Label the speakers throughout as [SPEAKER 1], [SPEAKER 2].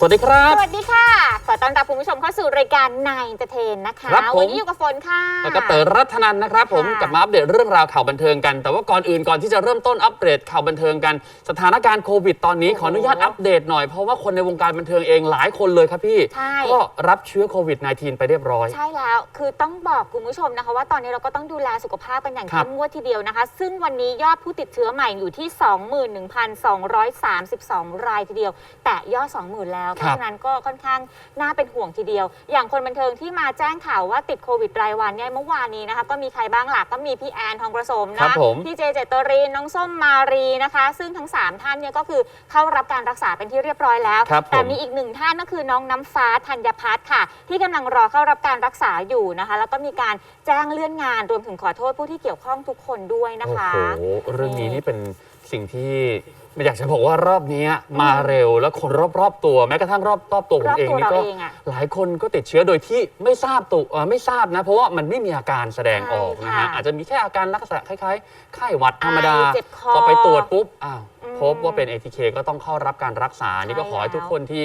[SPEAKER 1] สวัสดีครับ
[SPEAKER 2] สวัสดีค่ะ ขอต้อนรับคุณผู้ชมเข้าสู่รายการนายเตเทนนะคะ
[SPEAKER 1] ครับผม
[SPEAKER 2] วันนี้อยู่กับฝนค่ะ
[SPEAKER 1] แล้วก็เต๋อรัตนันนะครับ ผม
[SPEAKER 2] ค่ะ
[SPEAKER 1] กลับมาอัปเดตเรื่องราวข่าวบันเทิงกัน แต่ว่าก่อนอื่นก่อนที่จะเริ่มต้นอัปเดตข่าวบันเทิงกัน สถานการณ์โควิดตอนนี้ขออนุญาตอัปเดตหน่อยเพราะว่าคนในวงการบันเทิงเองหลายคนเลยครับพี่
[SPEAKER 2] ใช่
[SPEAKER 1] ก็รับเชื้อโควิด -19 ไปเรียบร้อย
[SPEAKER 2] ใช่แล้ว คือต้องบอกคุณผู้ชมนะคะว่าตอนนี้เราก็ต้องดูแลสุขภาพกันอย่าง
[SPEAKER 1] ครั
[SPEAKER 2] เข้
[SPEAKER 1] บ
[SPEAKER 2] มงวดทีเดียวนะคะ ซึ่งวันนี้ยอดผู้ติดเชื้อใหม่อยู่ที่ 21,232 รายทีเดียว แต่ยอด 20,000 แล้วเพราะฉะนั้นก็ค่อนข้างน่าเป็นห่วงทีเดียว อย่างคนบันเทิงที่มาแจ้งข่าวว่าติดโควิดรายวันเนี่ยเมื่อวานนี้นะคะก็มีใครบ้างล่ะก็มีพี่แอนทองประสม
[SPEAKER 1] ครั
[SPEAKER 2] นะ
[SPEAKER 1] บผม
[SPEAKER 2] พี่เจเจตรินน้องส้มมารีนะคะ ซึ่งทั้ง 3 ท่านเนี่ยก็คือเข้ารับการรักษาเป็นที่เรียบร้อยแล้ว
[SPEAKER 1] ครับผม
[SPEAKER 2] แต่มีอีกหนึ่งท่านก็คือน้องน้ำฟ้าธัญพัฒน์ค่ะ ที่กำลังรอเข้ารับการรักษาอยู่นะคะ แล้วก็มีการแจ้งเลื่อนงานรวมถึงขอโทษผู้ที่เกี่ยวข้องทุกคนด้วยนะ
[SPEAKER 1] โอ้
[SPEAKER 2] คะ
[SPEAKER 1] โหเรื่องนี้นี่เป็นสิ่งที่ ไม่อยากจะบอกว่ารอบนี้มาเร็วแล้วคนรอบๆตัวแม้กระทั่งรอบรอบตัวผม
[SPEAKER 2] รอบ
[SPEAKER 1] เอง
[SPEAKER 2] ตัว
[SPEAKER 1] นี่
[SPEAKER 2] เรา
[SPEAKER 1] ก็
[SPEAKER 2] เองอะ
[SPEAKER 1] หลายคนก็ติดเชื้อโดยที่ไม่ทราบตัวเอ่อไม่ทราบนะ เพราะว่ามันไม่มีอาการแสดงออกนะ
[SPEAKER 2] ใช่
[SPEAKER 1] ฮะ
[SPEAKER 2] ค่ะ
[SPEAKER 1] อาจจะมีแค่อาการลักษณะคล้ายๆไข้หวัดธรรมดา
[SPEAKER 2] ไอเจ็บคอ
[SPEAKER 1] พอไปตรวจปุ๊บอ้าว
[SPEAKER 2] อืม
[SPEAKER 1] พบว่าเป็น ATK ก็ต้องเข้ารับการรักษานี่ก็ขอให้
[SPEAKER 2] ใช่แล้ว
[SPEAKER 1] ทุกคนที่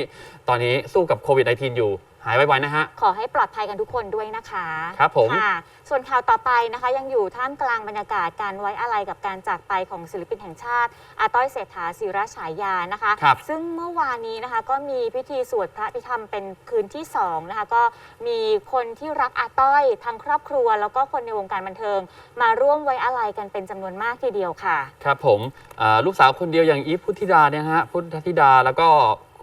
[SPEAKER 1] ตอนนี้สู้กับโควิด -19 อยู่ หายไวๆนะฮะ
[SPEAKER 2] ขอให้ปลอดภัยกันทุกคนด้วยนะคะ
[SPEAKER 1] ครับผม
[SPEAKER 2] ค่ะส่วนข่าวต่อไปนะคะ ยังอยู่ท่ามกลางบรรยากาศการไว้อาลัยกับการจากไปของศิลปินแห่งชาติอาต้อยเศรษฐาศิรฉายานะคะ
[SPEAKER 1] ครับ
[SPEAKER 2] ซึ่งเมื่อวานนี้นะคะก็มีพิธีสวดพระพิธรรมเป็นคืนที่2นะคะก็มีคนที่รักอาต้อยทั้งครอบครัว แล้วก็คนในวงการบันเทิง มาร่วมไว้อาลัยกันเป็นจำนวนมากทีเดียวค่ะ
[SPEAKER 1] ครับผมอ่าลูกสาวคนเดียวอย่างอีฟพุทธิดาเนี่ยนะฮะพุทธธิดาแล้วก็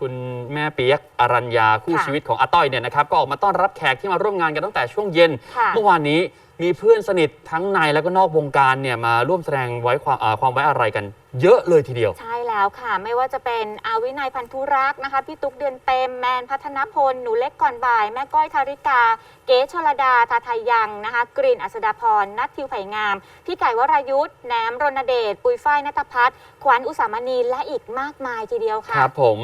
[SPEAKER 1] คุณแม่เปียกอรัญญาคู่
[SPEAKER 2] ค่ะ
[SPEAKER 1] ชีวิตของอาต้อยเนี่ยนะครับก็ออกมาต้อนรับแขกที่มาร่วมงานกันตั้งแต่ช่วงเย็น
[SPEAKER 2] ค่ะ
[SPEAKER 1] เมื่อวานนี้มีเพื่อนสนิททั้งในและก็นอกวงการเนี่ยมาร่วมแสดงไว้ความอ่าความไว้อะไรกัน เยอะเลยทีเดียว
[SPEAKER 2] ใช่แล้วค่ะ ไม่ว่าจะเป็นอาวินัยพันธุรักษ์นะคะพี่ตุ๊กเดือนเต็มแมนพัฒนพล หนูเล็กก่อนบ่าย แม่ก้อยธาริกา เก๋ชลดาทาทายังนะคะ กรีนอัสดาพรนัททิวไผ่งาม พี่ไก่วรายุทธ์แหนมรณเดชปุยฝ้ายนัทพัฒน์ขวัญอุสามณีและอีกมากมายทีเดียวค่ะ
[SPEAKER 1] ครับผม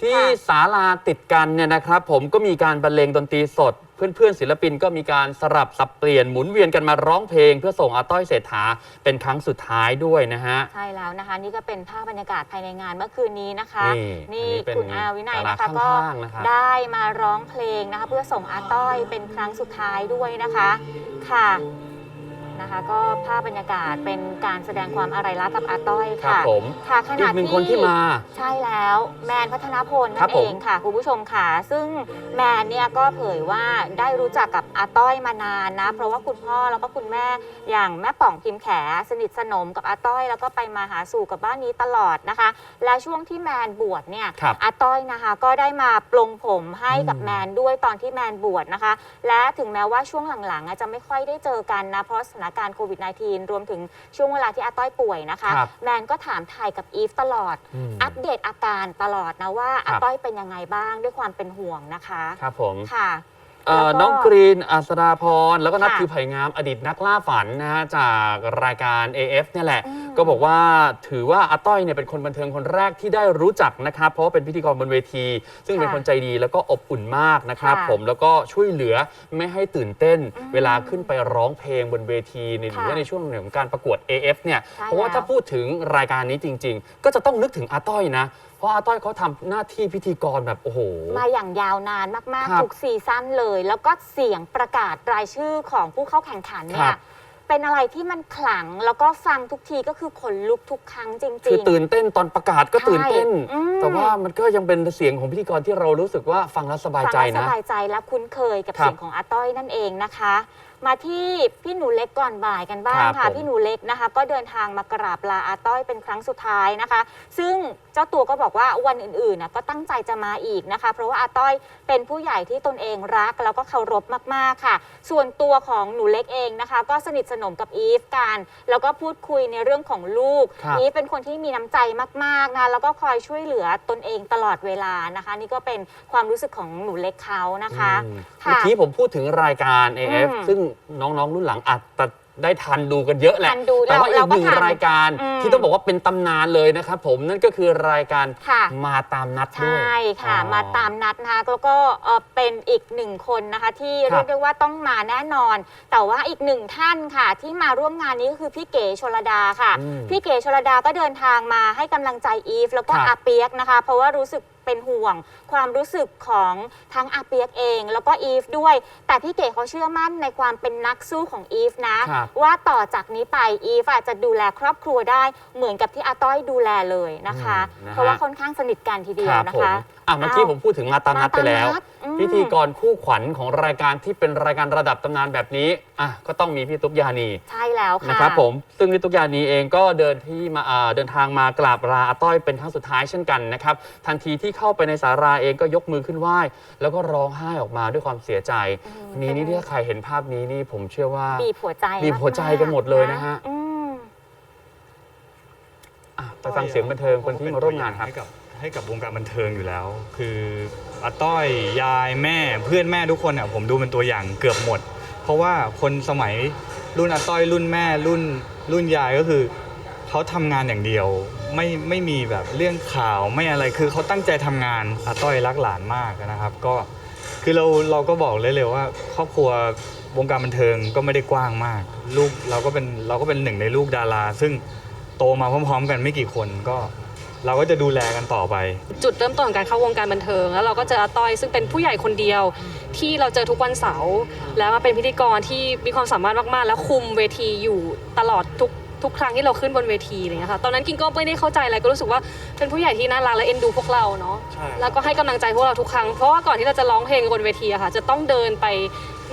[SPEAKER 1] ที่
[SPEAKER 2] ค่ะ
[SPEAKER 1] ศาลาติดกันเนี่ยนะครับ ผมก็มีการบรรเลงดนตรีสด เพื่อนๆศิลปินก็มีการสลับสับเปลี่ยนหมุนเวียนกันมาร้องเพลง เพื่อส่งอาต้อยเศรษฐาเป็นครั้งสุดท้ายด้วยนะฮะ
[SPEAKER 2] ใช่แล้วนะคะ นี่ก็เป็นภาพบรรยากาศภายในงานเมื่อคืนนี้นะคะ
[SPEAKER 1] นี่
[SPEAKER 2] นี่
[SPEAKER 1] อันนี้เป็น
[SPEAKER 2] คุณอาวินัยนะคะ
[SPEAKER 1] ศาลา
[SPEAKER 2] ก็
[SPEAKER 1] ข้างๆนะครับ
[SPEAKER 2] ได้มาร้องเพลงนะคะ เพื่อส่งอาต้อยเป็นครั้งสุดท้ายด้วยนะคะ ค่ะ นะคะ ก็ภาพบรรยากาศเป็นการแสดงความอาลัยรักกับอาต้อย
[SPEAKER 1] ครับ
[SPEAKER 2] ค่ะ
[SPEAKER 1] ผม
[SPEAKER 2] ค่ะข
[SPEAKER 1] อี
[SPEAKER 2] ณะ
[SPEAKER 1] กหนึ่ง
[SPEAKER 2] ที่
[SPEAKER 1] คนที่มา
[SPEAKER 2] ใช่แล้วแมนพัฒนพล
[SPEAKER 1] ครั
[SPEAKER 2] นั่
[SPEAKER 1] บ
[SPEAKER 2] น
[SPEAKER 1] ผ
[SPEAKER 2] เอ
[SPEAKER 1] ม
[SPEAKER 2] งค่ะคุณผู้ชมค่ะ ซึ่งแมนเนี่ยก็เผยว่าได้รู้จักกับอาต้อยมานานนะ เพราะว่าคุณพ่อแล้วก็คุณแม่อย่างแม่ป่องพิมพ์แข สนิทสนมกับอาต้อย แล้วก็ไปมาหาสู่กับบ้านนี้ตลอดนะคะ และช่วงที่แมนบวชเนี่ย
[SPEAKER 1] ครับ
[SPEAKER 2] อาต้อยนะคะก็ได้มาปลงผมให้กับ
[SPEAKER 1] อืม
[SPEAKER 2] แมนด้วยตอนที่แมนบวชนะคะ และถึงแม้ว่าช่วงหลังๆอะจะไม่ค่อยได้เจอกันนะ เพราะสถานการณ์โควิด -19 รวมถึงช่วงเวลาที่อาต้อยป่วยนะคะ
[SPEAKER 1] ครับ
[SPEAKER 2] แมนก็ถามไทยกับอีฟตลอด
[SPEAKER 1] อืม
[SPEAKER 2] อัปเดตอาการตลอดนะว่า
[SPEAKER 1] ครั
[SPEAKER 2] อา
[SPEAKER 1] บ
[SPEAKER 2] ต้อยเป็นยังไงบ้างด้วยความเป็นห่วงนะคะ
[SPEAKER 1] ครับผม
[SPEAKER 2] ค่ะ
[SPEAKER 1] เอ่อ
[SPEAKER 2] แล้วก็
[SPEAKER 1] น้องกรีนอัสดาพร แล้วก็นัท
[SPEAKER 2] ค่ะ
[SPEAKER 1] ทิวไผ่งามอดีตนักล่าฝันนะฮะจากรายการ AF เนี่ยแหละ
[SPEAKER 2] อืม
[SPEAKER 1] ก็บอกว่าถือว่าอาต้อยเนี่ยเป็นคนบันเทิงคนแรกที่ได้รู้จักนะครับ เพราะว่าเป็นพิธีกรบนเวที ซึ่งเป็นคนใจดีแล้วก็อบอุ่นมากนะครับ
[SPEAKER 2] ค่ะ
[SPEAKER 1] ผมแล้วก็ช่วยเหลือไม่ให้ตื่นเต้น
[SPEAKER 2] อืม
[SPEAKER 1] เวลาขึ้นไปร้องเพลงบนเวทีในหรือ
[SPEAKER 2] ค่ะ
[SPEAKER 1] ว่าในช่วงของการประกวด AF เนี่ย
[SPEAKER 2] ใช่
[SPEAKER 1] เพราะว่า
[SPEAKER 2] แล้ว
[SPEAKER 1] ถ้าพูดถึงรายการนี้จริง ๆ ก็จะต้องนึกถึงอาต้อยนะเพราะอาต้อยเขาทำหน้าที่พิธีกรแบบโอ้โห
[SPEAKER 2] มาอย่างยาวนานมาก
[SPEAKER 1] ครับ
[SPEAKER 2] ๆทุกซีซั่นเลย แล้วก็เสียงประกาศรายชื่อของผู้เข้าแข่งขันเนี่
[SPEAKER 1] ครั
[SPEAKER 2] ย
[SPEAKER 1] บ
[SPEAKER 2] เป็นอะไรที่มันขลังแล้วก็ฟังทุกทีก็คือขนลุกทุกครั้งจริง
[SPEAKER 1] คือตื่นเต้นตอนประกาศก็ตื่นเต้น
[SPEAKER 2] ใช่อืม
[SPEAKER 1] แต่ว่ามันก็ยังเป็นเสียงของพิธีกรที่เรารู้สึกว่าฟังแล้วสบาย
[SPEAKER 2] ฟัง
[SPEAKER 1] ใจ
[SPEAKER 2] แล้วส
[SPEAKER 1] นะ
[SPEAKER 2] บายใจและคุ้นเคยกับ
[SPEAKER 1] ครับ
[SPEAKER 2] เสียงของอาต้อยนั่นเองนะคะ มาที่พี่หนูเล็กก่อนบ่ายกันบ้าง
[SPEAKER 1] ครับ
[SPEAKER 2] ค่ะ
[SPEAKER 1] ผม
[SPEAKER 2] พี่หนูเล็กนะคะ ก็เดินทางมากราบลาอาต้อยเป็นครั้งสุดท้ายนะคะ ซึ่งเจ้าตัวก็บอกว่าวันอื่นๆนะก็ตั้งใจจะมาอีกนะคะ เพราะว่าอาต้อยเป็นผู้ใหญ่ที่ตนเองรัก แล้วก็เคารพมากๆค่ะ ส่วนตัวของหนูเล็กเองนะคะ ก็สนิทสนมกับอีฟกัน แล้วก็พูดคุยในเรื่องของลูก
[SPEAKER 1] ครับ
[SPEAKER 2] อีฟเป็นคนที่มีน้ำใจมากๆนะแล้วก็คอยช่วยเหลือตนเองตลอดเวลานะคะ นี่ก็เป็นความรู้สึกของหนูเล็กเขานะคะ
[SPEAKER 1] อืม
[SPEAKER 2] ค่ะ
[SPEAKER 1] เมื่อกี้ผมพูดถึงรายการ AF
[SPEAKER 2] อืม
[SPEAKER 1] ซึ่งน้องๆรุ่นหลังอาจจะได้ทันดูกันเยอะแหละ
[SPEAKER 2] ทันดู
[SPEAKER 1] แต่ว่าอี
[SPEAKER 2] เรา
[SPEAKER 1] ก
[SPEAKER 2] ก็
[SPEAKER 1] หนึ่ง
[SPEAKER 2] ทัน
[SPEAKER 1] รายการ
[SPEAKER 2] อืม
[SPEAKER 1] ที่ต้องบอกว่าเป็นตำนานเลยนะครับผมนั่นก็คือรายการ
[SPEAKER 2] ค่ะ
[SPEAKER 1] มาตามนัด
[SPEAKER 2] ใช
[SPEAKER 1] ด้วย่
[SPEAKER 2] ค่ะ
[SPEAKER 1] อ๋อ
[SPEAKER 2] มาตามนัดนะคะแล้วก็เอ่อเป็นอีกหนึ่งคนนะคะ ที่
[SPEAKER 1] ครับ
[SPEAKER 2] เรียกได้ว่าต้องมาแน่นอน แต่ว่าอีกหนึ่งท่านค่ะ ที่มาร่วมงานนี้ก็คือพี่เก๋ชลดาค่ะ
[SPEAKER 1] อืม
[SPEAKER 2] พี่เก๋ชลดาก็เดินทางมาให้กำลังใจอีฟ แล้วก็
[SPEAKER 1] ครับ
[SPEAKER 2] อาเปียกนะคะ เพราะว่ารู้สึก เป็นห่วง ความรู้สึกของทั้งอาเปียกเอง แล้วก็อีฟด้วย แต่พี่เก๋เขาเชื่อมั่นในความเป็นนักสู้ของอีฟนะ
[SPEAKER 1] ครับ
[SPEAKER 2] ว่าต่อจากนี้ไปอีฟอาจจะดูแลครอบครัวได้เหมือนกับที่อาต้อยดูแลเลยนะคะ
[SPEAKER 1] อืมนะฮะ
[SPEAKER 2] เพราะว่าค่อนข้างสนิทกันทีเดีย
[SPEAKER 1] ควรับ
[SPEAKER 2] นะ
[SPEAKER 1] ผม
[SPEAKER 2] คะ
[SPEAKER 1] อะเมื่อกี้
[SPEAKER 2] อ้าว
[SPEAKER 1] ผมพูดถึงมาตานัดไปแล้ว
[SPEAKER 2] มาตานัดอืม
[SPEAKER 1] พิธีกรคู่ขวัญของรายการที่เป็นรายการระดับตำนานแบบนี้อะก็ต้องมีพี่ตุ๊กยานี
[SPEAKER 2] ใช่แล้วค่ะ
[SPEAKER 1] นะครับผมซึ่งพี่ตุ๊กยานีเองก็เดินที่มาอ่าเดินทางมากราบลาอาต้อยเป็นครั้งสุดท้ายเช่นกันนะครับทันทีที่เข้าไปในสาราเองก็ยกมือขึ้นไหว้ แล้วก็ร้องไห้ออกมาด้วยความเสียใจ
[SPEAKER 2] อืม
[SPEAKER 1] นี่นี่ถ้าใครเห็นภาพนี้นี่ผมเชื่อว่า
[SPEAKER 2] บีบหัวใจ
[SPEAKER 1] บีบหัวใจกันหมดเลยนะฮะ
[SPEAKER 2] อืม
[SPEAKER 1] อะไปฟังเสียงบันเทิงคนที่มาร่วมงานครับ
[SPEAKER 3] ให้กับ ให้กับวงการบันเทิงอยู่แล้ว คืออาต้อยยายแม่เพื่อนแม่ทุกคนอะผมดูเป็นตัวอย่างเกือบหมด เพราะว่าคนสมัยรุ่นอาต้อยรุ่นแม่รุ่นรุ่นยายก็คือเขาทำงานอย่างเดียวไม่ไม่มีแบบเรื่องข่าวไม่อะไรคือเขาตั้งใจทำงานอาต้อยรักหลานมากนะครับ ก็คือเราเราก็บอกเลยเลยว่า ครอบครัววงการบันเทิงก็ไม่ได้กว้างมาก ลูกเราก็เป็นเราก็เป็นหนึ่งในลูกดารา ซึ่งโตมาพร้อม ๆ กันไม่กี่คนก็ เราก็จะดูแลกันต่อไป
[SPEAKER 4] จุดเริ่มต้นของการเข้าวงการบันเทิง แล้วเราก็เจออาต้อยซึ่งเป็นผู้ใหญ่คนเดียว ที่เราเจอทุกวันเสาร์แล้วมาเป็นพิธีกรที่มีความสามารถมากๆ แล้วคุมเวทีอยู่ตลอดทุกทุกครั้งที่เราขึ้นบนเวทีอะไรอย่างเงี้ยค่ะตอนนั้นกินก็ไม่ได้เข้าใจอะไรก็รู้สึกว่าเป็นผู้ใหญ่ที่น่ารักและเอ็นดูพวกเราเนาะ
[SPEAKER 3] ใช่
[SPEAKER 4] แล้วก็ให้กำลังใจพวกเราทุกครั้งเพราะว่าก่อนที่เราจะร้องเพลงบนเวทีอะค่ะจะต้องเดินไป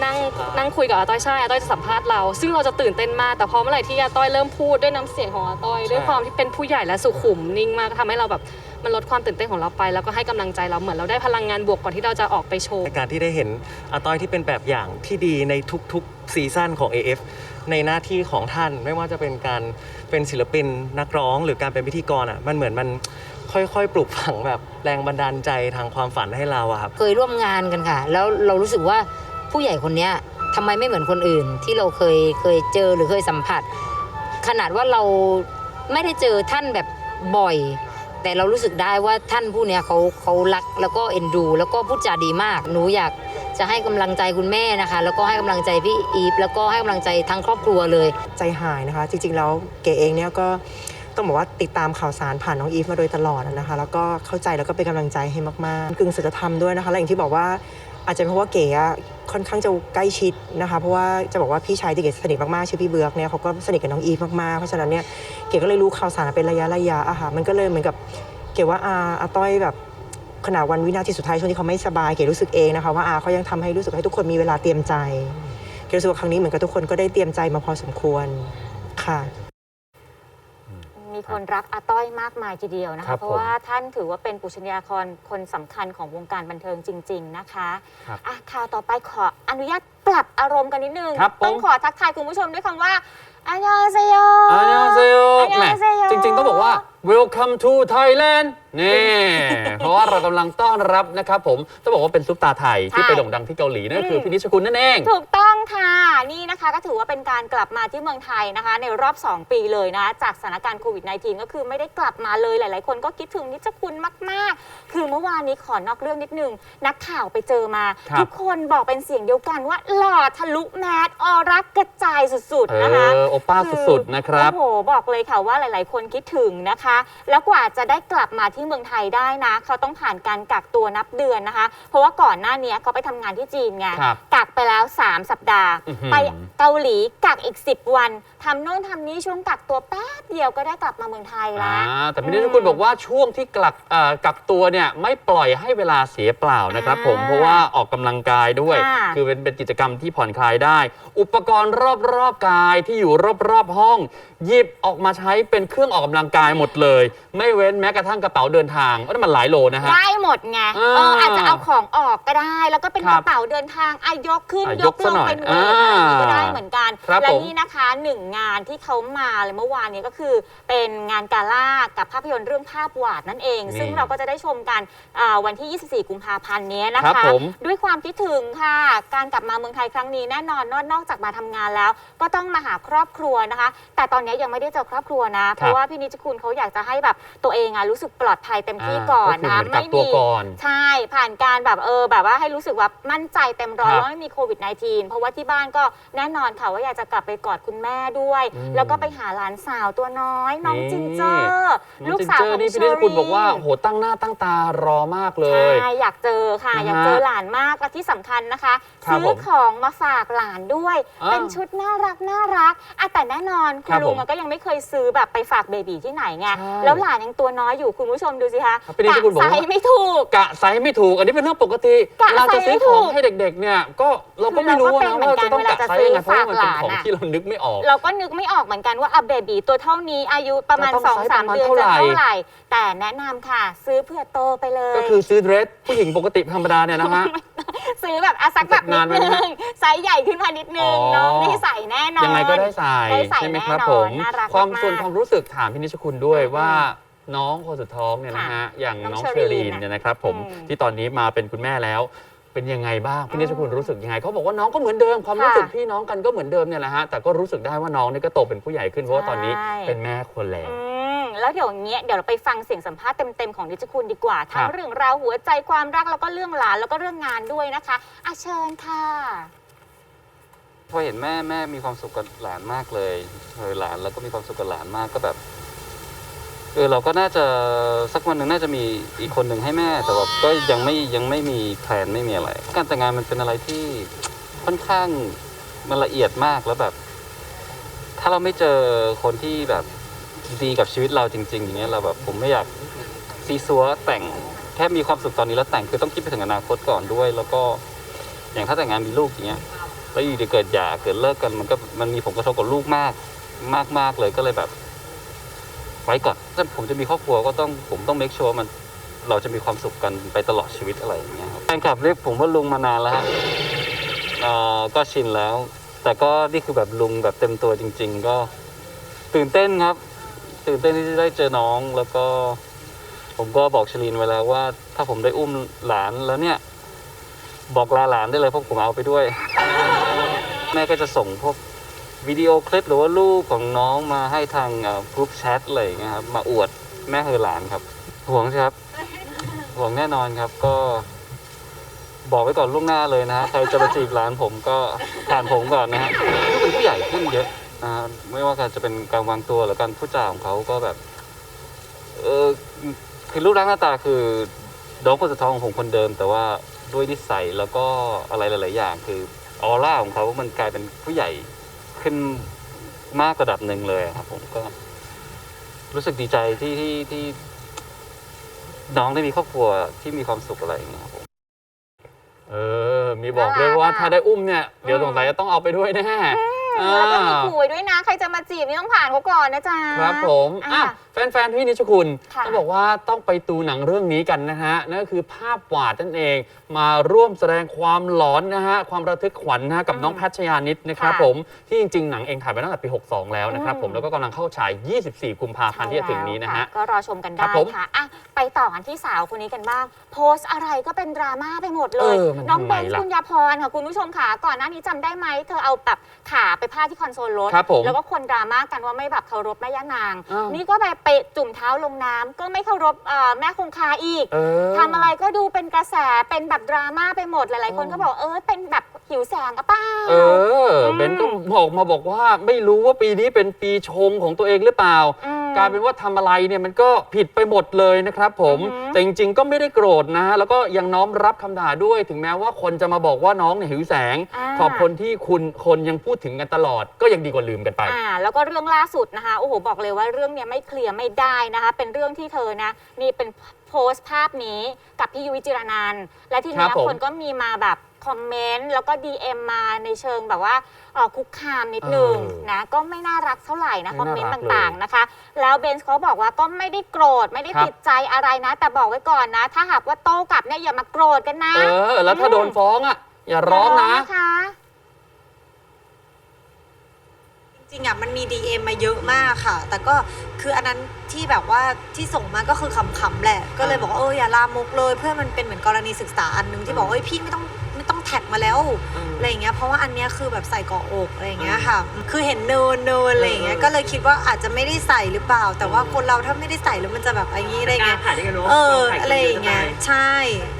[SPEAKER 4] นั่งนั่งคุยกับอาต้อยใช่อาต้อยจะสัมภาษณ์เรา ซึ่งเราจะตื่นเต้นมากแต่พอเมื่อไหร่ที่อาต้อยเริ่มพูดด้วยน้ำเสียงของอาต้อย ด้วยความที่เป็นผู้ใหญ่และสุขุมนิ่งมากทำให้เราแบบมันลดความตื่นเต้นของเราไป แล้วก็ให้กำลังใจเราเหมือนเราได้พลังงานบวกก่อนที่เราจะออกไปโชว์
[SPEAKER 5] การที่ได้เห็นอาต้อยที่เป็นแบบอย่างที่ดีในทุกๆซีซั่นของ AF ในหน้าที่ของท่านไม่ว่าจะเป็นการเป็นศิลปินนักร้องหรือการเป็นพิธีกรอะมันเหมือนมันค่อยๆ ปลูกฝังแบบแรงบันดาลใจทางความฝันให้เราอะครับ
[SPEAKER 6] เคยร่วมงานกันค่ะ แล้วเรารู้สึกว่า ผู้ใหญ่คนเนี้ยทำไมไม่เหมือนคนอื่น ที่เราเคยเคยเจอหรือเคยสัมผัส ขนาดว่าเราไม่ได้เจอท่านแบบบ่อย แต่เรารู้สึกได้ว่าท่านผู้เนี้ยเขาเขารักแล้วก็เอ็นดู แล้วก็พูดจาดีมากหนูอยากจะให้กำลังใจคุณแม่นะคะ แล้วก็ให้กำลังใจพี่อีฟแล้วก็ให้กำลังใจทั้งครอบครัวเลย
[SPEAKER 7] ใจหายนะคะ จริงๆ แล้วเก๋เองเนี่ยก็ต้องบอกว่าติดตามข่าวสารผ่านน้องอีฟมาโดยตลอดนะคะ แล้วก็เข้าใจแล้วก็เป็นกำลังใจให้มากๆกึ่งศีลธรรมด้วยนะคะและอย่างที่บอกว่า อาจจะเป็นเพราะว่าเก๋อะค่อนข้างจะใกล้ชิดนะคะ เพราะว่าจะบอกว่าพี่ชายที่เก๋สนิทมากๆชื่อพี่เบือกเนี่ยเขาก็สนิทกับน้องอีฟมากๆเพราะฉะนั้นเนี่ยเก๋ก็เลยรู้ข่าวสารเป็นระยะระยะอะค่ะมันก็เลยเหมือนกับเก๋ว่าอาอาต้อยแบบขณะวันวินาทีสุดท้ายช่วงที่เขาไม่สบายเก๋รู้สึกเองนะคะว่าอาเขายังทำให้รู้สึกให้ทุกคนมีเวลาเตรียมใจเก๋รู้สึกว่าครั้งนี้เหมือนกับทุกคนก็ได้เตรียมใจมาพอสมควรค่ะ
[SPEAKER 2] คนรักอาต้อยมากมายทีเดียวนะ
[SPEAKER 1] ครั
[SPEAKER 2] คะ
[SPEAKER 1] บ
[SPEAKER 2] เพราะว่าท่านถือว่าเป็นปุชญาครคนสำคัญของวงการบันเทิงจริง ๆนะคะ
[SPEAKER 1] ครับ
[SPEAKER 2] อะข่าวต่อไปขออนุญาตปรับอารมณ์กันนิดนึง
[SPEAKER 1] ครับผม
[SPEAKER 2] ต้องขอทักทายคุณผู้ชมด้วยคำว่าอันยองเซโย
[SPEAKER 1] อันยองเซโย
[SPEAKER 2] อันยอง
[SPEAKER 1] แหม
[SPEAKER 2] เซโย
[SPEAKER 1] จริง ๆ ต้องบอกว่า welcome to Thailand นี่ เพราะว่าเรากำลังต้อนรับนะครับผมต้องบอกว่าเป็นซุปตาไทยที่
[SPEAKER 2] ใช่
[SPEAKER 1] ไปโด่งดังที่เกาหลีนั่นก็คือ
[SPEAKER 2] ม
[SPEAKER 1] พี่นิชคุณนั่นเอง
[SPEAKER 2] ถูกต้องค่ะ นี่นะคะก็ถือว่าเป็นการกลับมาที่เมืองไทยนะคะ ในรอบ 2 ปีเลยนะ จากสถานการณ์โควิด -19 ก็คือไม่ได้กลับมาเลยหลาย ๆ คนก็คิดถึงนิจคุณมาก ๆ คือเมื่อวานนี้ขอนอกเรื่องนิดนึง นักข่าวไปเจอมา
[SPEAKER 1] ครับ
[SPEAKER 2] ทุกคนบอกเป็นเสียงเดียวกันว่าหล่อทะลุแมสออรักกระจายสุด
[SPEAKER 1] เอ
[SPEAKER 2] ๆ นะคะ
[SPEAKER 1] อโอป้าสุดๆนะครับ
[SPEAKER 2] โอ้โห บอกเลยค่ะว่าหลาย ๆ คนคิดถึงนะคะ แล้วกว่าจะได้กลับมาที่เมืองไทยได้นะ เขาต้องผ่านการกักตัวนับเดือนนะคะ เพราะว่าก่อนหน้านี้เขาไปทำงานที่จีนไง
[SPEAKER 1] ครับ
[SPEAKER 2] กักไปแล้ว 3 สัปดาห์
[SPEAKER 1] อื้อหือ
[SPEAKER 2] ไปเกาหลีกักอีก 10 วันทำโน่นทำนี้ช่วงกักตัวแป๊บเดียวก็ได้กลับมาเมืองไทย
[SPEAKER 1] อ่า
[SPEAKER 2] แล้ว
[SPEAKER 1] แต่พี่นิชคุณบอกว่าช่วงที่กักเอ่อกักตัวเนี่ยไม่ปล่อยให้เวลาเสียเปล่านะครับ ผม
[SPEAKER 2] อ่า
[SPEAKER 1] เพราะว่าออกกำลังกายด้วย
[SPEAKER 2] ค่ะ
[SPEAKER 1] คือเป็นเป็นกิจกรรมที่ผ่อนคลายได้ อุปกรณ์รอบๆกายที่อยู่รอบๆห้องหยิบออกมาใช้เป็นเครื่องออกกำลังกายหมดเลย ไม่เว้นแม้กระทั่งกระเป๋าเดินทางก็มันหลายโลนะฮะ
[SPEAKER 2] ได้หมดไง
[SPEAKER 1] อ่า
[SPEAKER 2] เอออาจจะเอาของออกก็ได้ แล้วก็เป็น
[SPEAKER 1] ครั
[SPEAKER 2] ก
[SPEAKER 1] บ
[SPEAKER 2] ระเป๋าเดินทางอายกขึ้น
[SPEAKER 1] อะ
[SPEAKER 2] ย
[SPEAKER 1] ย
[SPEAKER 2] ก
[SPEAKER 1] ก
[SPEAKER 2] ล
[SPEAKER 1] ซะ
[SPEAKER 2] ง
[SPEAKER 1] หน่อย
[SPEAKER 2] เป็นเวทอะไรอย่างนี้ก็ได้
[SPEAKER 1] อ่า
[SPEAKER 2] เหมือนกัน
[SPEAKER 1] ครับ
[SPEAKER 2] และ
[SPEAKER 1] ผม
[SPEAKER 2] นี่นะคะหนึ่งงานที่เขามาเลยเมื่อวานนี้ก็คือ เป็นงานกาล่ากับภาพยนตร์เรื่องภาพวาดนั่นเอง
[SPEAKER 1] นี่
[SPEAKER 2] ซึ่งเราก็จะได้ชมกันอ่าวันที่ 24 กุมภาพันธ์นี้นะ
[SPEAKER 1] ครั
[SPEAKER 2] คะ
[SPEAKER 1] บผม
[SPEAKER 2] ด้วยความคิดถึงค่ะ การกลับมาเมืองไทยครั้งนี้แน่นอนนอกนอกจากมาทำงานแล้ว ก็ต้องมาหาครอบครัวนะคะ แต่ตอนนี้ยังไม่ได้เจอครอบครัวนะ เพราะว่าพี่นิจคุณเขาอยากจะให้แบบตัวเองอะรู้สึกปลอดภัยเต็มที่ก่อน
[SPEAKER 1] อ่า
[SPEAKER 2] นะ
[SPEAKER 1] ก็คือเหมือนกักตัวก่อน
[SPEAKER 2] ใช่ผ่านการแบบเออแบบว่าให้รู้สึกว่ามั่นใจเต็มร้อย
[SPEAKER 1] ครับ
[SPEAKER 2] ว่าไม่มีโควิด -19 เพราะว่าที่บ้านก็แน่นอนค่ะว่าอยากจะกลับไปกอดคุณแม่ด้วย
[SPEAKER 1] อืม
[SPEAKER 2] แล้วก็ไปหาหลานสาวตัวน้อย น้อง
[SPEAKER 1] นี่
[SPEAKER 2] จินเจอร์
[SPEAKER 1] น้
[SPEAKER 2] ลู
[SPEAKER 1] อง
[SPEAKER 2] ก
[SPEAKER 1] จิน
[SPEAKER 2] สาว
[SPEAKER 1] เจอ
[SPEAKER 2] ขอ
[SPEAKER 1] ร์
[SPEAKER 2] ง
[SPEAKER 1] นี่
[SPEAKER 2] เช
[SPEAKER 1] พี่
[SPEAKER 2] อ
[SPEAKER 1] นิ
[SPEAKER 2] รี่
[SPEAKER 1] ชคุณบอกว่าโอ้โหตั้งหน้าตั้งตารอมากเลย
[SPEAKER 2] ใช่อยากเจอค่ะ
[SPEAKER 1] นะฮะ
[SPEAKER 2] อยากเจอหลานมากและที่สำคัญนะคะ
[SPEAKER 1] ครับ
[SPEAKER 2] ซื้
[SPEAKER 1] ผ
[SPEAKER 2] อ
[SPEAKER 1] ม
[SPEAKER 2] ของมาฝากหลานด้วย
[SPEAKER 1] อ่า
[SPEAKER 2] เป็นชุดน่ารักน่ารักอะแต่แน่นอนคุ
[SPEAKER 1] ครั
[SPEAKER 2] ณ
[SPEAKER 1] บ
[SPEAKER 2] ลุง
[SPEAKER 1] ผม
[SPEAKER 2] อะก็ยังไม่เคยซื้อแบบไปฝากเบบีที่ไหนไง
[SPEAKER 1] ใช่
[SPEAKER 2] แล้วหลานยังตัวน้อยอยู่คุณผู้ชมดูสิคะ
[SPEAKER 1] ครับพี่นิชคุณบอกว่า
[SPEAKER 2] ไซส์ไม่ถูก
[SPEAKER 1] กะไซส์ไม่ถูก อันนี้เป็นเรื่องปกติ
[SPEAKER 2] กะ
[SPEAKER 1] เวลาจะซื้อ
[SPEAKER 2] ไซส์ไม่ถู
[SPEAKER 1] ของ
[SPEAKER 2] ก
[SPEAKER 1] ให้เด็กๆ เนี่ย ก็เราก็ไม่รู้
[SPEAKER 2] คือ
[SPEAKER 1] นะ
[SPEAKER 2] เราก็เป็น
[SPEAKER 1] ว่าจะต้อง
[SPEAKER 2] เหมือนกัน
[SPEAKER 1] กะไซส์ยังไงเพ
[SPEAKER 2] เว
[SPEAKER 1] ราะ
[SPEAKER 2] ลา
[SPEAKER 1] ว่า
[SPEAKER 2] จะ
[SPEAKER 1] มันเป็นของ
[SPEAKER 2] ซื้อฝากหลานอะ
[SPEAKER 1] ที่เรานึกไม่ออก
[SPEAKER 2] เราก็นึกไม่ออกเหมือนกันว่าอัเบบีตัวเท่านี้อายุประมาณ
[SPEAKER 1] จะต้อง
[SPEAKER 2] 2อ
[SPEAKER 1] ไซส์
[SPEAKER 2] สาม
[SPEAKER 1] ประมาณ
[SPEAKER 2] เดือน
[SPEAKER 1] เท่า
[SPEAKER 2] จะ
[SPEAKER 1] ไหร่
[SPEAKER 2] เท่าไหร่ แต่แนะนำค่ะ ซื้อเพื่อโตไปเลย
[SPEAKER 1] ก็คือซื้อเดรสผู้หญิงปกติธรรมดาเนี่ยนะฮะ
[SPEAKER 2] ซื้อแบบอะสักแบบนิ
[SPEAKER 1] นา
[SPEAKER 2] ด
[SPEAKER 1] นไหม
[SPEAKER 2] นึ
[SPEAKER 1] นะ
[SPEAKER 2] งไซส์ใหญ่ขึ้นมานิดนึง
[SPEAKER 1] อ๋อ
[SPEAKER 2] น้องนี่ใส่แน่นอน
[SPEAKER 1] ยังไงก็ได้ใส่
[SPEAKER 2] ได้ใส่
[SPEAKER 1] ใช่ไหมครับ
[SPEAKER 2] แน่นอน
[SPEAKER 1] ผม
[SPEAKER 2] น่ารัก
[SPEAKER 1] ความ
[SPEAKER 2] มากๆ
[SPEAKER 1] ส่วนความรู้สึกถามพี่นิชคุณด้วย
[SPEAKER 2] อืม
[SPEAKER 1] ว่า น้องคนสุดท้องเนี่ยนะฮะอย่าง
[SPEAKER 2] น้อง
[SPEAKER 1] น้อง
[SPEAKER 2] เชอ
[SPEAKER 1] เช
[SPEAKER 2] รี
[SPEAKER 1] อนรีน
[SPEAKER 2] น่ะ
[SPEAKER 1] เนี่ยนะครับผม
[SPEAKER 2] อืม
[SPEAKER 1] ที่ตอนนี้มาเป็นคุณแม่แล้ว เป็นยังไงบ้างพี่นิชคุณ
[SPEAKER 2] อืม
[SPEAKER 1] รู้สึกยังไงเขาบอกว่าน้องก็เหมือนเดิมความรู้
[SPEAKER 2] ค่ะ
[SPEAKER 1] สึกพี่น้องกันก็เหมือนเดิมเนี่ยแหละฮะแต่ก็รู้สึกได้ว่าน้องนี่ก็โตเป็นผู้ใหญ่ขึ้นเพราะว่าตอนนี้
[SPEAKER 2] ใช่
[SPEAKER 1] เป็นแม่คนแล้ว
[SPEAKER 2] อืมแล้วเดี๋ยวเงี้ยเดี๋ยวเราไปฟังเสียงสัมภาษณ์เต็มๆของดิจคุณดีกว่าทั้
[SPEAKER 1] ค
[SPEAKER 2] ง
[SPEAKER 1] รับ
[SPEAKER 2] เรื่องราวหัวใจความรักแล้วก็เรื่องหลานแล้วก็เรื่องงานด้วยนะคะอาเชิญค่ะ
[SPEAKER 8] พอเห็นแม่แม่มีความสุขกับหลานมากเลยเออหลานแล้วก็มีความสุขกับหลานมากก็แบบ เออเราก็น่าจะสักวันหนึ่งน่าจะมีอีกคนหนึ่งให้แม่ แต่ว่าก็ยังไม่ยังไม่มีแพลนไม่มีอะไร การแต่งงานมันเป็นอะไรที่ค่อนข้างมันละเอียดมากแล้วแบบ ถ้าเราไม่เจอคนที่แบบดีกับชีวิตเราจริง ๆ อย่างเงี้ยเราแบบผมไม่อยากซีซัวแต่งแค่มีความสุขตอนนี้แล้วแต่งคือต้องคิดไปถึงอนาคตก่อนด้วย แล้วก็อย่างถ้าแต่งงานมีลูกอย่างเงี้ยแล้วอยู่ดีเกิดหย่าเกิดเลิกกันมันก็มันมีผลกระทบกับลูกมากมากมากเลยก็เลยแบบ ไว้ก่อนถ้าผมจะมีครอบครัวก็ต้องผมต้อง make sure มันเราจะมีความสุขกันไปตลอดชีวิตอะไรอย่างเงี้ยครับแฟนคลับเรียกผมว่าลุงมานานแล้วฮะเอ่อก็ชินแล้ว แต่ก็นี่คือแบบลุงแบบเต็มตัวจริง ๆ ก็ตื่นเต้นครับ ตื่นเต้นที่จะได้เจอน้องแล้วก็ ผมก็บอกชลีนไว้แล้วว่า ถ้าผมได้อุ้มหลานแล้วเนี่ย บอกลาหลานได้เลยเพราะผมเอาไปด้วย แม่ก็จะส่งพวก วิดีโอคลิปหรือว่ารูปของน้องมาให้ทางกรุ๊ปแชทอะไรอย่างเงี้ยครับ มาอวดแม่เฮอหลานครับห่วงใช่ครับห่วงแน่นอนครับ ก็ บอกไว้ก่อนล่วงหน้าเลยนะฮะใครจะมาจีบหลานผมก็ผ่านผมก่อนนะฮะก็เป็นผู้ใหญ่ขึ้นเยอะนะฮะไม่ว่าการจะเป็นการวางตัวหรือการพูดจาของเขาก็แบบ เออคือรูปร่างหน้าตาคือน้องคนสุดท้องของผมคนเดิม แต่ว่าด้วยนิสัยแล้วก็อะไรหลาย ๆ อย่าง คือออร่าของเขามันกลายเป็นผู้ใหญ่ ขึ้นมากระดับหนึ่งเลยครับ ผมก็ รู้สึกดีใจที่ที่ที่น้องได้มีครอบครัวที่มีความสุขอะไรอย่างเงี้ยครับผม
[SPEAKER 1] เออ มีบอกด้วยว่า
[SPEAKER 2] น่ารักอะ
[SPEAKER 1] ถ้าได้อุ้มเนี่ย เดี๋ยวสงสัยจะต้องเอาไปด้วยแน่
[SPEAKER 2] แล้วก็มี
[SPEAKER 1] อ่า
[SPEAKER 2] ขู่ไว้ด้วยนะ ใครจะมาจีบนี่ต้องผ่านเขาก่อนนะจ๊ะ
[SPEAKER 1] ครับผม
[SPEAKER 2] อะ
[SPEAKER 1] อะแฟนๆพี่นิชคุณ
[SPEAKER 2] ค่ะ
[SPEAKER 1] ต้องบอกว่าต้องไปดูหนังเรื่องนี้กันนะฮะนั่นก็คือภาพวาดนั่นเอง มาร่วมแสดงความหลอนนะฮะความระทึกขวัญนะฮะกับน้องแพทชยานิดนะครับ
[SPEAKER 2] ค่ะ
[SPEAKER 1] ผมที่จริงๆหนังเองถ่ายไปตั้งแต่ปี 62 แล้วนะครับ
[SPEAKER 2] อืม
[SPEAKER 1] ผมแล้วก็กำลังเข้าฉาย 24 กุมภาพันธ์ที่จะถึงนี้นะฮะ
[SPEAKER 2] ใช่แล้วค่ก็รอชมกัน
[SPEAKER 1] ครั
[SPEAKER 2] ได้
[SPEAKER 1] บผม
[SPEAKER 2] ค่ะอะไปต่อกันที่สาวคนนี้กันบ้าง โพสต์อะไรก็เป็นดราม่าไปหมดเลย
[SPEAKER 1] เออมัน
[SPEAKER 2] น้อง
[SPEAKER 1] ทำ
[SPEAKER 2] เบ
[SPEAKER 1] ไม
[SPEAKER 2] นซ์
[SPEAKER 1] ล่ะ
[SPEAKER 2] คุณยาพรค่ะคุณผู้ชมค่ะก่อนหน้านี้จำได้ไหมเธอเอาแบบขาไปพาดที่คอนโซลรถ
[SPEAKER 1] ครับผม
[SPEAKER 2] แล้วก็คนดราม่ากันว่าไม่แบบเคารพแม่ย่านาง
[SPEAKER 1] อ้าว
[SPEAKER 2] นี่ก็ไปเปะจุ่มเท้าลงน้ำก็ไม่เคารพเอ่อแม่คงคาอีก
[SPEAKER 1] เออ
[SPEAKER 2] ทำอะไรก็ดูเป็นกระแสเป็นแบบดราม่าไปหมดหลาย ๆ คนก็บอกเออเป็นแบบ หิวแสงอะเป้า
[SPEAKER 1] เออเบนก็บอกมาบอกว่าไม่รู้ว่าปีนี้เป็นปีชงของตัวเองหรือเปล่า
[SPEAKER 2] อืม
[SPEAKER 1] กลายเป็นว่าทำอะไรเนี่ยมันก็ผิดไปหมดเลยนะครับผม
[SPEAKER 2] อือหือ
[SPEAKER 1] แต่จริงๆก็ไม่ได้โกรธนะ แล้วก็ยังน้อมรับคำด่าด้วย ถึงแม้ว่าคนจะมาบอกว่าน้องเนี่ยหิวแสง
[SPEAKER 2] อ่า
[SPEAKER 1] ขอบคนที่คุณคนยังพูดถึงกันตลอด ก็ยังดีกว่าลืมกันไป
[SPEAKER 2] อ่า แล้วก็เรื่องล่าสุดนะคะ โอ้โห บอกเลยว่าเรื่องเนี้ยไม่เคลียร์ไม่ได้นะคะ เป็นเรื่องที่เธอนะ นี่เป็นโพสต์ภาพนี้กับพี่ยุ้ยจิรนันท์และที
[SPEAKER 1] ครั
[SPEAKER 2] เนี้
[SPEAKER 1] บ
[SPEAKER 2] ย
[SPEAKER 1] ผม
[SPEAKER 2] คนก็มีมาแบบ คอมเมนต์แล้วก็ DM มาในเชิงแบบว่าเอ่อคุกคามนิดนึง
[SPEAKER 1] เออ
[SPEAKER 2] นะก็ไม่น่ารักเท่าไหร่นะ
[SPEAKER 1] ไม่
[SPEAKER 2] คอมเมนต์
[SPEAKER 1] น่ารัก
[SPEAKER 2] ต่าง
[SPEAKER 1] เลย
[SPEAKER 2] ๆนะคะ แล้วเบนซ์เขาบอกว่าก็ไม่ได้โกรธไม่ได้
[SPEAKER 1] ครับ
[SPEAKER 2] ติดใจอะไรนะ แต่บอกไว้ก่อนนะ ถ้าหากว่าโต้กลับเนี่ยอย่ามาโกรธกันนะ
[SPEAKER 1] เออ แล้วถ้า
[SPEAKER 2] อืม
[SPEAKER 1] โดนฟ้องอะ อย่าร้องนะ
[SPEAKER 2] นะคะ
[SPEAKER 9] จริงๆอะมันมี DM มาเยอะมากค่ะ แต่ก็คืออันนั้นที่แบบว่าที่ส่งมาก็คือขำๆแหละ ก็เลยบอกว่าเอออย่าลามกเลย เพื่อมันเป็นเหมือนกรณีศึกษาอันหนึงที่บอกว่าเอ้ยพี่ไม่ต้องไม่ต้อง ทแท็กมาแล้วอะไรอย่างเงี้ยเพราะว่าอันเนี้ยคือแบบใส่เกาะอกอะไรอย่างเงี้ยค่ะ คือเห็นเนินเนินอะไรอย่างเงี้ยก็เลยคิดว่าอาจจะไม่ได้ใส่หรือเปล่า แต่ว่าคนเราถ้าไม่ได้ใส่แล้วมันจะแบบอะไรอย่างงี้ได้ไง
[SPEAKER 10] ถ่ายได้กันเนาะ
[SPEAKER 9] เอออะไรอย่างเงี้ยใช่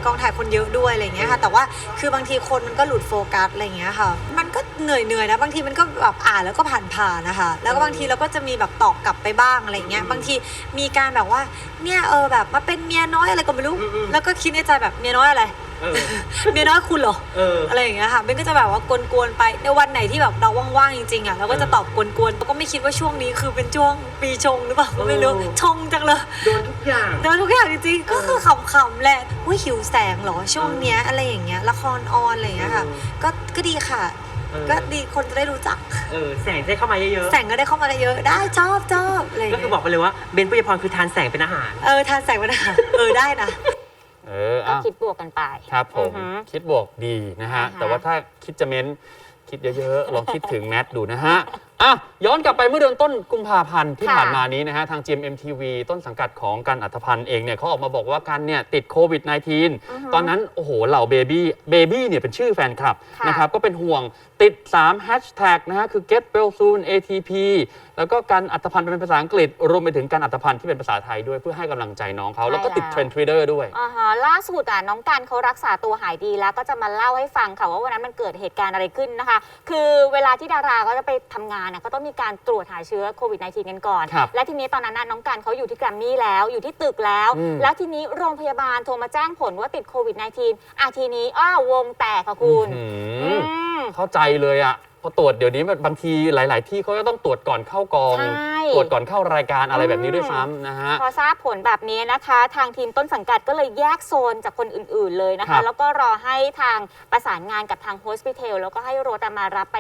[SPEAKER 9] กองถ่ายคนเยอะด้วยอะไรอย่างเงี้ยค่ะ แต่ว่าคือบางทีคนมันก็หลุดโฟกัสอะไรอย่างเงี้ยค่ะ มันก็เหนื่อยเหนื่อยๆนะบางทีมันก็แบบอ่านแล้วก็ผ่านผ่านๆนะคะ แล้วก็บางทีเราก็จะมีแบบตอบกลับไปบ้างอะไรอย่างเงี้ยบางทีมีการแบบว่าเนี่ยเออแบบมาเป็นเมียน้อยอะไรก็ไม่รู้ แล้วก็คิดในใจแบบเมียน้อยอะไร
[SPEAKER 10] เออ
[SPEAKER 9] เมียน้อยคุณเหรอ
[SPEAKER 10] เออ
[SPEAKER 9] อะไรอย่างเงี้ยค่ะเบนก็จะแบบว่ากวนๆไปในวันไหนที่แบบเราว่างๆจริงๆอะเราก็จะตอบกวนๆแล้วก็ไม่คิดว่าช่วงนี้คือเป็นช่วงปีชงหรือเปล่าก็ไม่รู้
[SPEAKER 10] เออ
[SPEAKER 9] ชงจังเลย
[SPEAKER 10] โดนทุกอย่าง
[SPEAKER 9] โดนทุกอย่างจริงๆก็คือขำๆแหละอุ้ยหิวแสงเหรอช่วงเนี้ยอะไรอย่างเงี้ยละครออนอะไรอย่างเงี้ยค่ะ ก็ก็ดีค่ะ
[SPEAKER 10] เออ
[SPEAKER 9] ก็ดีคนจะได้รู้จัก
[SPEAKER 10] เออ แสงจะได้เข้ามาเยอะ
[SPEAKER 9] แสงก็ได้เข้ามาเยอะได้ชอบชอบอะไรอย่าง
[SPEAKER 10] ๆก็คือ
[SPEAKER 9] เงี้ย
[SPEAKER 10] บอกไปเลยว่าเบนปุยพรคือทานแสงเป็นอาหาร
[SPEAKER 9] เออทานแสงมาได้เออได้นะ
[SPEAKER 1] เออ
[SPEAKER 2] ก็
[SPEAKER 1] อะ
[SPEAKER 2] คิดบวกกันไป
[SPEAKER 1] ครับผม
[SPEAKER 2] อือฮึ
[SPEAKER 1] คิดบวกดีนะฮะ
[SPEAKER 2] อ่าฮะ
[SPEAKER 1] แต่ว่าถ้าคิดจะเม้น คิดเยอะๆ ลองคิดถึงแนทดูนะฮะ อะย้อนกลับไปเมื่อเดือนต้นกุมภาพันธ์ที่
[SPEAKER 2] ค่ะ
[SPEAKER 1] ผ่านมานี้นะฮะทาง GMMTV ต้นสังกัดของการอัธพันธ์เองเนี่ยเขาออกมาบอกว่ากันเนี่ยติดโควิด -19 ตอนนั้นโอ้โหเหล่าเบบี้เบบี้เนี่ยเป็นชื่อแฟนคลับ
[SPEAKER 2] ค่ะ
[SPEAKER 1] นะครับก็เป็นห่วงติด3แฮชแท็กนะฮะคือ get well soon ATP แล้วก็การอัตพันธ์เป็นภาษาอังกฤษ รวมไปถึงการอัตพันธ์ที่เป็นภาษาไทยด้วยเพื่อให้กำลังใจน้องเขาแล้วก็ติดเทรนด์ทวิตเตอร์ด้วย
[SPEAKER 2] อ่าฮะล่าสุดอะน้องกันเขารักษาตัวหายดีแล้วก็จะมาเล่าให้ฟังค่ะว่าวันนั้นมันเกิดเหตุการณ์อะไรขึ้นนะคะ คือเวลาที่ดาราก็จะไปทำงานน่ะก็ต้องมีการตรวจหาเชื้อโควิด -19 กันก่อน
[SPEAKER 1] ครับ
[SPEAKER 2] และทีนี้ตอนนั้นน่ะน้องกันเขาอยู่ที่แกรมมี่แล้วอยู่ที่ตึกแล้ว
[SPEAKER 1] อืม
[SPEAKER 2] แล้วทีนี้โรงพยาบาลโทรมาแจ้งผลว่าติดโควิด -19 อะทีนี้อ้าววงแตกค่ะคุณ
[SPEAKER 1] อื้อ
[SPEAKER 2] อื
[SPEAKER 1] หือ
[SPEAKER 2] ม
[SPEAKER 1] เข้าใจเลยอะ พอตรวจเดี๋ยวนี้มันบางทีหลาย ๆ ที่เขาก็ต้องตรวจก่อนเข้ากอง
[SPEAKER 2] ใช่
[SPEAKER 1] ตรวจก่อนเข้ารายการอะไรแบบนี้ด้วยซ้ำนะฮะ
[SPEAKER 2] พอทราบผลแบบนี้นะคะ ทางทีมต้นสังกัดก็เลยแยกโซนจากคนอื่น ๆ เลยนะ
[SPEAKER 1] ครั
[SPEAKER 2] คะ
[SPEAKER 1] บ
[SPEAKER 2] แล้วก็รอให้ทางประสานงานกับทางโฮสพิทอลแล้วก็ให้รถมารับไป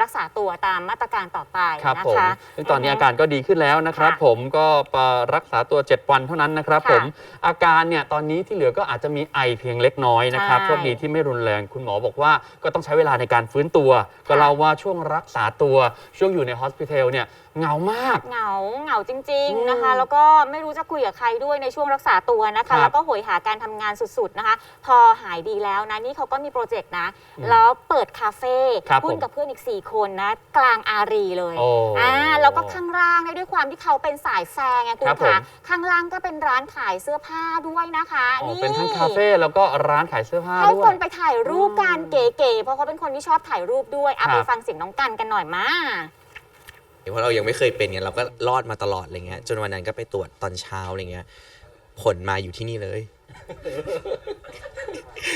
[SPEAKER 2] รักษาตัวตามมาตรการต่อไป
[SPEAKER 1] ครับ
[SPEAKER 2] นะ
[SPEAKER 1] ผม
[SPEAKER 2] คะ
[SPEAKER 1] ซึ่งตอนนี้อาการก็ดีขึ้นแล้วนะครับ
[SPEAKER 2] ค่ะ
[SPEAKER 1] ผมก็ไปรักษาตัว 7 วันเท่านั้นนะครับ
[SPEAKER 2] ค่ะ
[SPEAKER 1] ผมอาการเนี่ยตอนนี้ที่เหลือก็อาจจะมีไอเพียงเล็กน้อยนะครับ
[SPEAKER 2] ใช่
[SPEAKER 1] โชคดีที่ไม่รุนแรงคุณหมอบอกว่าก็ต้องใช้เวลาในการฟื้นตัว ก็เล่าว่าช่วงรักษาตัวช่วงอยู่ในฮอสพิทอลเนี่ยเหงามาก
[SPEAKER 2] เหงาเหงาจริง
[SPEAKER 1] อืม
[SPEAKER 2] ๆนะคะ แล้วก็ไม่รู้จะคุยกับใครด้วยในช่วงรักษาตัวนะ
[SPEAKER 1] ครั
[SPEAKER 2] คะ
[SPEAKER 1] บ
[SPEAKER 2] แล้วก็โหยหาการทำงานสุดๆนะคะ พอหายดีแล้วนะนี่เขาก็มีโปรเจกต์นะ
[SPEAKER 1] อืม
[SPEAKER 2] แล้วเปิดคาเฟ่
[SPEAKER 1] ครับ
[SPEAKER 2] หุ้น
[SPEAKER 1] ผม
[SPEAKER 2] กับเพื่อนอีก 4 คนนะ กลางอารีเลย
[SPEAKER 1] โอ้
[SPEAKER 2] อ่าแล้วก็ข้างล่างเนี่ยด้วยความที่เขาเป็นสายแฟร์ไงคุ
[SPEAKER 1] ครั
[SPEAKER 2] ณ
[SPEAKER 1] บผม
[SPEAKER 2] คะข้างล่างก็เป็นร้านขายเสื้อผ้าด้วยนะคะ
[SPEAKER 1] อ๋อ
[SPEAKER 2] นี่
[SPEAKER 1] เป็นทั้งคาเฟ่แล้วก็ร้านขายเสื้อผ้า
[SPEAKER 2] ให้
[SPEAKER 1] ด้ว
[SPEAKER 2] ค
[SPEAKER 1] ย
[SPEAKER 2] นไปถ่ายรูปกันเก๋ๆเพราะเขาเป็นคนที่ชอบถ่ายรูปด้วยเอา
[SPEAKER 1] ครั
[SPEAKER 2] ไป
[SPEAKER 1] บ
[SPEAKER 2] ฟังเสียงน้องกันกันหน่อยมา
[SPEAKER 11] เพราะเรายังไม่เคยเป็นไงเราก็รอดมาตลอดอะไรเงี้ยจนวันนั้นก็ไปตรวจตอนเช้าอะไรเงี้ยผลมาอยู่ที่นี่เลย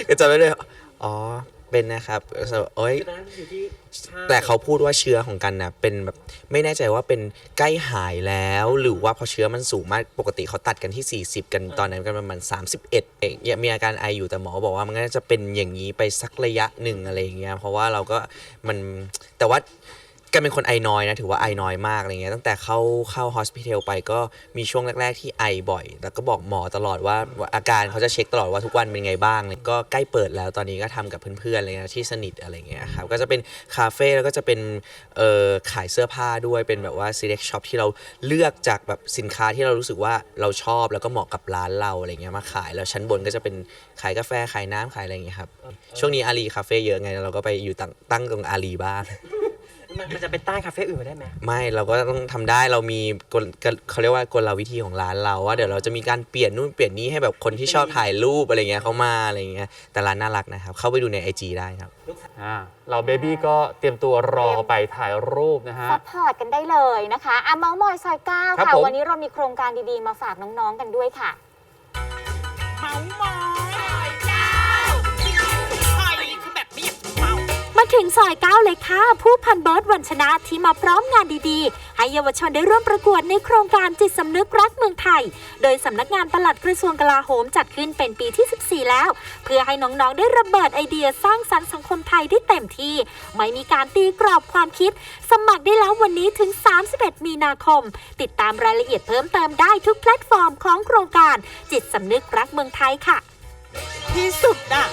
[SPEAKER 11] ก็จะไม่ได้อ๋อ เป็นนะครับโอ้ย
[SPEAKER 10] คือตอนนั้นอยู่ที่ห้ง
[SPEAKER 11] แต่เขาพูดว่าเชื้อของกันนะเป็นแบบไม่แน่ใจว่าเป็นใกล้หายแล้ว หรือว่าพอเชื้อมันสูงมากปกติเขาตัดกันที่ 40 กันตอนนั้นกันประมาณ31เองยังมีอาการไออยู่แต่หมอบอกว่ามันก็น่าจะเป็นอย่างนี้ไปสักระยะหนึ่งอะไรอย่างเงี้ยเพราะว่าเราก็มันแต่ว่า กันเป็นคนไอน้อยนะ ถือว่าไอน้อยมากอะไรเงี้ยตั้งแต่เข้าเข้าฮอสพิทอลไปก็มีช่วงแรก ๆ ที่ไอบ่อย แล้วก็บอกหมอตลอดว่าอาการเขาจะเช็คตลอดว่าทุกวันเป็นไงบ้างเลยก็ใกล้เปิดแล้วตอนนี้ก็ทำกับเพื่อนๆอะไรเงี้ยที่สนิทอะไรเงี้ยครับก็จะเป็นคาเฟ่แล้วก็จะเป็นเอ่อขายเสื้อผ้าด้วยเป็นแบบว่า select shop ที่เราเลือกจากแบบสินค้าที่เรารู้สึกว่าเราชอบแล้วก็เหมาะกับร้านเราอะไรเงี้ยมาขายแล้วชั้นบนก็จะเป็นขายกาแฟขายน้ำขายอะไรเงี้ยครับช่วงนี้อารีคาเฟ่เยอะไงเราก็ไปอยู่ตั้งตั้งตรงอารีบ้าง
[SPEAKER 10] มันมันจะไปต้านคาเฟ่อื่นไม่ได้ไหม
[SPEAKER 11] ไม่เราก็ต้องทำได้เรามีกลกลเขาเรียกว่ากลวิธีของร้านเราว่าเดี๋ยวเราจะมีการเปลี่ยนนู่นเปลี่ยนนี่ให้แบบคนที่ชอบถ่ายรูปอะไรเงี้ยเขามาอะไรเงี้ยแต่ร้านน่ารักนะครับ เข้าไปดูใน IG ได้ครับ
[SPEAKER 1] อ่าเราเบบี้ก็เตรียมตัวรอไปถ่ายรูปนะฮะ
[SPEAKER 2] ซัพพอร์ตกันได้เลยนะคะอะเมาส์มอยซอยเก้า
[SPEAKER 1] ครับ
[SPEAKER 2] ค่ะ
[SPEAKER 1] ผม
[SPEAKER 2] วันนี้เรามีโครงการดีๆ มาฝากน้องๆกันด้วยค่ะ
[SPEAKER 12] มา ถึงซอย9เลยค่ะ ผู้พันเบิร์ดวันชนะที่มาพร้อมงานดีๆ ให้เยาวชนได้ร่วมประกวดในโครงการจิตสำนึกรักเมืองไทย โดยสำนักงานปลัดกระทรวงกลาโหมจัดขึ้นเป็นปีที่ 14 แล้ว เพื่อให้น้องๆได้ระเบิดไอเดียสร้างสรรค์สังคมไทยได้เต็มที่ ไม่มีการตีกรอบความคิด สมัครได้แล้ววันนี้ถึง 31 มีนาคม ติดตามรายละเอียดเพิ่มเติมได้ทุกแพลตฟอร์มของโครงการจิตสำนึกรักเมืองไทยค่ะ
[SPEAKER 13] ที่สุดอะ